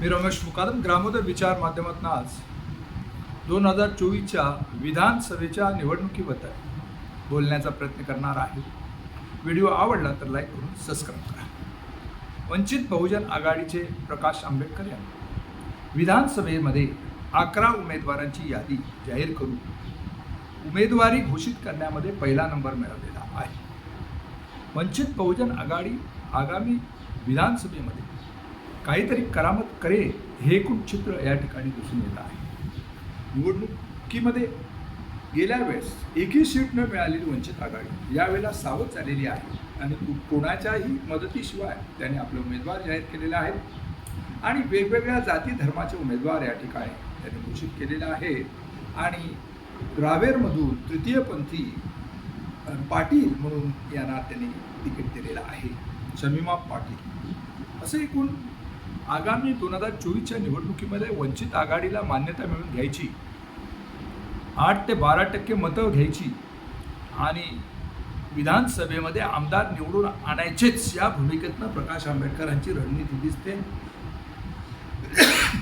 मी रमेश मुकादम ग्रामोदय विचार माध्यमातून आज दोन हजार चोवीसच्या विधानसभेच्या निवडणुकीबद्दल बोलण्याचा प्रयत्न करणार आहे. व्हिडिओ आवडला तर लाईक करून सबस्क्राईब करा. वंचित बहुजन आघाडीचे प्रकाश आंबेडकर यांनी विधानसभेमध्ये अकरा उमेदवारांची यादी जाहीर करून उमेदवारी घोषित करण्यामध्ये पहिला नंबर मिळवलेला आहे. वंचित बहुजन आघाडी आगामी विधानसभेमध्ये काहीतरी करामत करेल हे एकूण चित्र या ठिकाणी दिसून येत आहे. निवडणुकीमध्ये गेल्या वेळेस एकही सीट न मिळालेली वंचित आघाडी यावेळेला सावध झालेली आहे आणि कोणाच्याही मदतीशिवाय त्यांनी आपले उमेदवार जाहीर केलेले आहेत आणि वेगवेगळ्या जाती धर्माचे उमेदवार या ठिकाणी त्यांनी घोषित केलेले आहे आणि रावेरमधून तृतीयपंथी पाटील म्हणून यांना त्यांनी तिकीट दिलेलं आहे. शमीमा पाटील. असं एकूण आगामी दोन हजार चोवीसच्या निवडणुकीमध्ये वंचित आघाडीला मान्यता मिळवून घ्यायची. आठ ते बारा टक्के मतं घ्यायची. आणि विधानसभेमध्ये आमदार निवडून आणायचेच या भूमिकेतनं प्रकाश आंबेडकरांची रणनीती दिसते.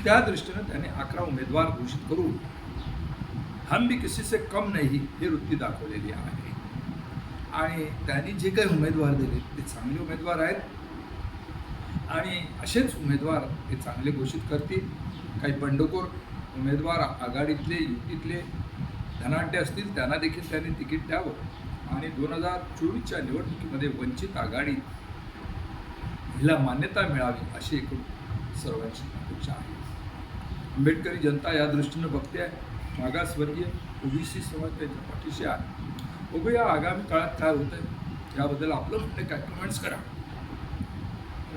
त्या दृष्टीनं त्याने अकरा उमेदवार घोषित करून हम भी किसी से कम नाही ही वृत्ती दाखवलेली आहे. आणि त्यांनी जे काही उमेदवार दिले ते चांगले उमेदवार आहेत. आणि असेच उमेदवार हे चांगले घोषित करतील. काही बंडखोर उमेदवार आघाडीतले युतीतले धनाढ्य असतील त्यांना देखील त्यांनी तिकीट द्यावं. आणि दोन हजार चोवीसच्या निवडणुकीमध्ये वंचित आघाडी हिला मान्यता मिळावी अशी एकूण सर्वांची अपेक्षा आहे. आंबेडकरी जनता या दृष्टीनं बघते आहे. मागासवर्गीय ओबीसी समाज त्यांच्या पाठीशी आहे. बघूया आगामी काळात काय होतं आहे याबद्दल आपलं म्हणणं काय कमेंट्स करा.